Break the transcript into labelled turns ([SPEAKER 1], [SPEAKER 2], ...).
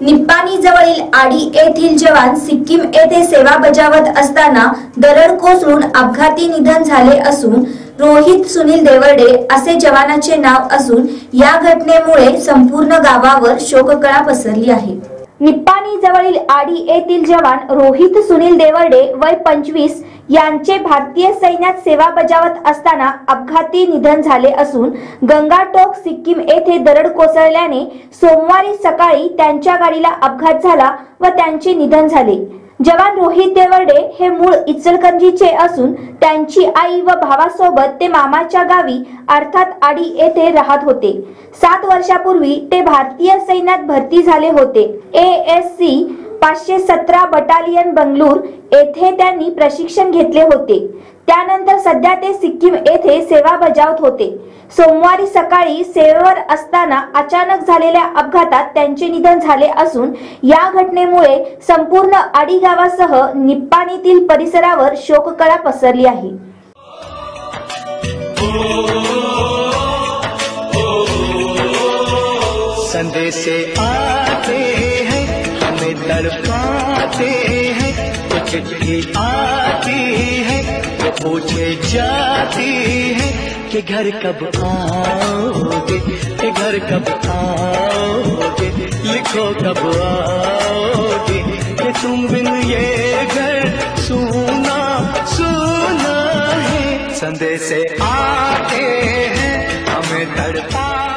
[SPEAKER 1] निप्पाणी जवळील आडी येथील जवान सिक्कीम येथे सेवा बजावत असताना दरड कोसळून अपघाती निधन झाले असून रोहित सुनील देवर्डे असे जवानाचे नाव असून या घटनेमुळे संपूर्ण गावावर शोककळा पसरली आहे. निप्पाणी जवळील आडी येथील जवान रोहित सुनील देवर्डे वय पंचवीस यांचे भारतीय सैन्यात सेवा बजावत असताना अपघाती निधन झाले असून गंगाटोक सिक्कीम येथे दरड कोसळल्याने सोमवारी सकाळी त्यांच्या गाडीला अपघात झाला व त्यांचे निधन झाले. जवान रोहित देवर्डे हे मूळ इचलकरंजीचे असून त्यांची आई व भावासोबत ते मामाच्या गावी अर्थात आडी येथे राहत होते. सात वर्षापूर्वी ते भारतीय सैन्यात भरती झाले होते. ए एस सी पाचशे सतरा बटालियन बंगलूर येथे त्यांनी प्रशिक्षण घेतले होते. त्यानंतर सध्या ते सिक्कीम येथे सेवा बजावत होते. सोमवारी सकाळी सेवेवर असताना अचानक झालेल्या अपघातात त्यांचे निधन झाले असून या घटनेमुळे संपूर्ण आडी गावासह निप्पाणीतील परिसरावर शोककळा पसरली आहे.
[SPEAKER 2] संदेशे आते तड़पाते हैं, कुछ चिट्ठी आती है, वो पूछे जाती है कि घर कब आओगे, कि घर कब आओगे, लिखो कब आओगे, कि तुम बिन ये घर सुना सुना है। संदेशे आते हैं, हमें तड़पाते